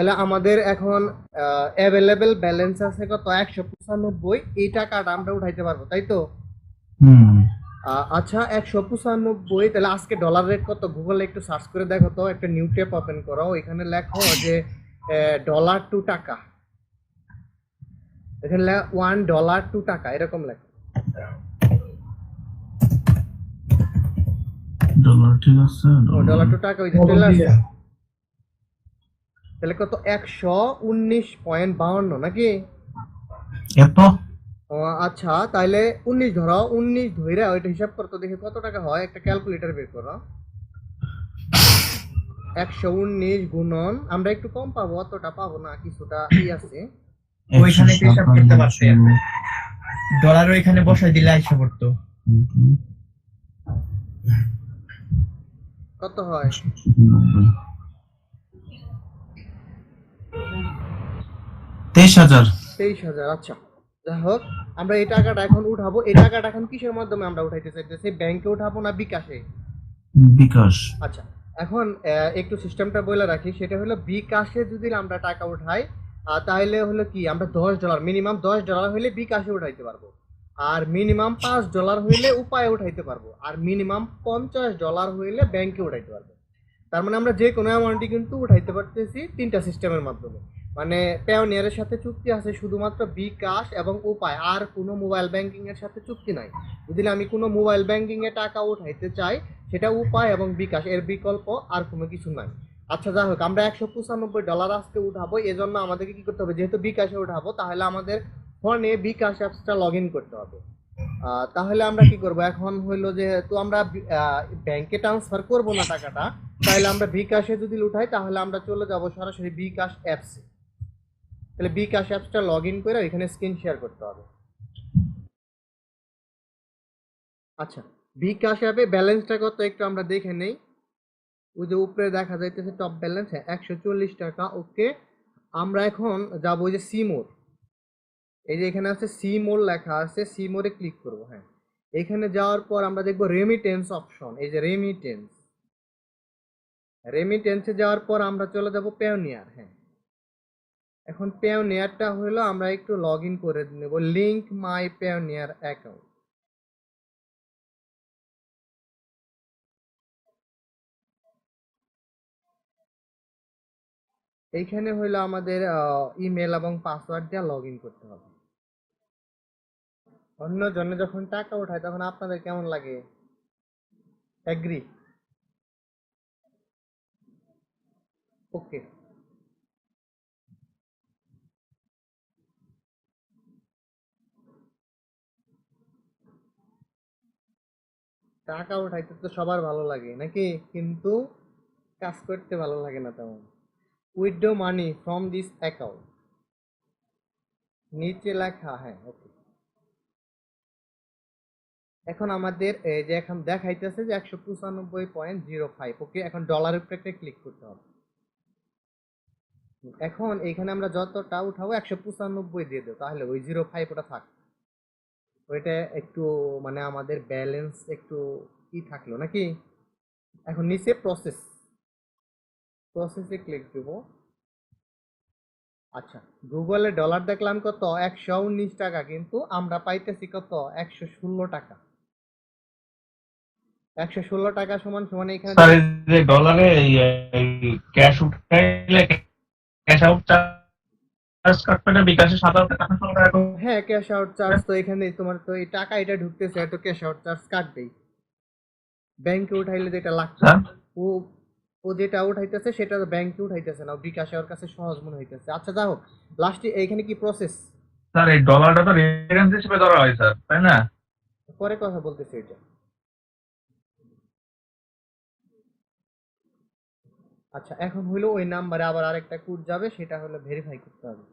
তাহলে আমাদের এখন অ্যাভেলেবেল ব্যালেন্স আছে কত? একশো পঁচানব্বই। এই টাকাটা আমরা উঠাইতে পারব তাই তো? আচ্ছা একশো পঁচানব্বই তাহলে আজকে ডলার রেট কত? গুগলে একটু সার্চ করে দেখো তো একটা নিউ ট্যাব ওপেন করো এখানে লেখো যে ডলার টু টাকা। এখানে ওয়ান ডলার টু টাকা এরকম লেখো। ডলার ঠিক আছে ডলার টু টাকা ওই যে চলে আসছে তাহলে কত? একশো উনিশ পয়েন্ট বাউন্ন নাকি? এত? আচ্ছা তাহলে উনিশ ধরো উনিশ ধরে ওইটা হিসাব করতো দেখে কত টাকা হয় একটা ক্যালকুলেটর বের করো। একশো উনিশ গুণন আমরা একটু কম পাবো অতটা পাবো না কিছুটা ই আছে। ওইখানে হিসাব করতে সাতান্ন, ডলার ওইখানে বসাই দিলে আইসা পড়তো। কত হয়? তেইশ হাজার। তেইশ হাজার আচ্ছা। যাই হোক আমরা এই টাকাটা এখন উঠাবো। এই টাকাটা এখন কিসের মাধ্যমে আমরা উঠাইতে চাইতেছি? ব্যাংকে উঠাবো না বিকাশে? বিকাশ। আচ্ছা এখন একটু সিস্টেমটা বলে রাখি। সেটা হলো বিকাশে যদি আমরা টাকা উঠাই তাহলে হলো কি আমরা দশ ডলার মিনিমাম দশ ডলার হইলে বিকাশে উঠাইতে পারব। আর মিনিমাম পাঁচ ডলার হইলে উপায়ে উঠাইতে পারব। আর মিনিমাম পঞ্চাশ ডলার হইলে ব্যাংকে উঠাইতে পারব। তার মানে আমরা যে কোনো অ্যামাউন্টই কিন্তু উঠাইতে পারতেছি তিনটা সিস্টেমের মাধ্যমে। মানে পেওনিয়ারের সাথে চুক্তি আছে শুধুমাত্র বিকাশ এবং উপায়, আর কোনো মোবাইল ব্যাংকিং এর সাথে চুক্তি নাই। যদি আমি কোনো মোবাইল ব্যাংকিং এ টাকা উঠাইতে চাই, সেটা উপায় এবং বিকাশ, এর বিকল্প আর কোনো কিছু নাই। আচ্ছা যাই হোক, আমরা একশো পঁচানব্বই ডলার আজকে উঠাবো, এজন্য আমাদেরকে কি করতে হবে? যেহেতু বিকাশে উঠাবো, তাহলে আমাদের ফোনে বিকাশ অ্যাপসটা লগ ইন করতে হবে। তাহলে আমরা কি করব? এখন হইল যেহেতু আমরা ব্যাংকে ট্রান্সফার করব না টাকাটা, তাহলে আমরা বিকাশে যদি উঠাই, তাহলে আমরা চলে যাব সরাসরি বিকাশ অ্যাপসে তাহলে বিকাশ অ্যাপসটা লগ ইন করে এখানে স্ক্রিন শেয়ার করতে হবে। আচ্ছা বিকাশ অ্যাপে ব্যালেন্সটা কত একটু আমরা দেখে নেই। ওই যে উপরে দেখা যাইতেছে টপ ব্যালেন্স হ্যাঁ একশো চল্লিশ টাকা, ওকে। আমরা এখন যাব ওই যে সিমোর এই যে এখানে আছে সিমোর লেখা আছে সিমোরে ক্লিক করব হ্যাঁ। এখানে যাওয়ার পর আমরা দেখব রেমিটেন্স অপশন এই যে রেমিটেন্স রেমিটেন্সে যাওয়ার পর আমরা চলে যাব পেওনিয়ার হ্যাঁ। এখন পেওনিয়ারটা হলো আমরা একটু লগ ইন করে নেব। লিঙ্ক মাই পেওনিয়ার অ্যাকাউন্ট এইখানে হইল আমাদের ইমেল এবং পাসওয়ার্ড দিয়ে লগ ইন করতে হবে। অন্য জনে যখন টাকা ওঠায় তখন আপনাদের কেমন লাগে? এগ্রি ওকে টাকা উঠাইতে তো সবার ভালো লাগে, নাকি? কিন্তু কাজ করতে ভালো লাগে না তেমন। Withdraw money from this account নিচে লেখা হ্যাঁ ওকে এখন আমাদের যে এখন দেখাইতেছে যে একশো পঁচানব্বই পয়েন্ট জিরো ফাইভ, ওকে? এখন ডলারের উপরে একটা ক্লিক করতে হবে। এখন এইখানে আমরা যতটা উঠাবো, একশো পঁচানব্বই দিয়ে দেবো, তাহলে ওই জিরো ফাইভ ওটা থাক। ওইটা একটু মানে আমাদের ব্যালেন্স একটু কি থাকল নাকি? এখন নিচে প্রসেস প্রসেসে ক্লিক দেব। আচ্ছা গুগলে ডলার দেখলাম কত? একশো উনিশ টাকা, কিন্তু আমরা পাইতেছি কত? একশো ষোলো টাকা। একশো ষোলো টাকা সমান সমান এখানে ডলারে ক্যাশ উঠাইলে ক্যাশ আউট চার্জ কাটবে না বিকাশে সাতাশ টাকা টাকা করে। হ্যাঁ ক্যাশ আউট চার্জ তো এখানে তোমার তো এই টাকা এটা ঢুকতেছে এত ক্যাশ আউট চার্জ কাটবেই। ব্যাংকে উঠাইলে যেটা লাগতো হ্যাঁ? ও ও যেটা উঠাইতেছে সেটা ব্যাংকে উঠাইতেছে না বিকাশে ওর কাছে সহজ মনে হইতেছে। আচ্ছা যাই হোক লাস্টে এইখানে কি প্রসেস স্যার এই ডলারটা তো রেফারেন্স হিসেবে ধরা হয় স্যার তাই না? পরে কথা বলতেছি এটা। আচ্ছা এখন হইল ওই নাম্বারে আবার আরেকটা কোড যাবে সেটা হলো ভেরিফাই করতে হবে।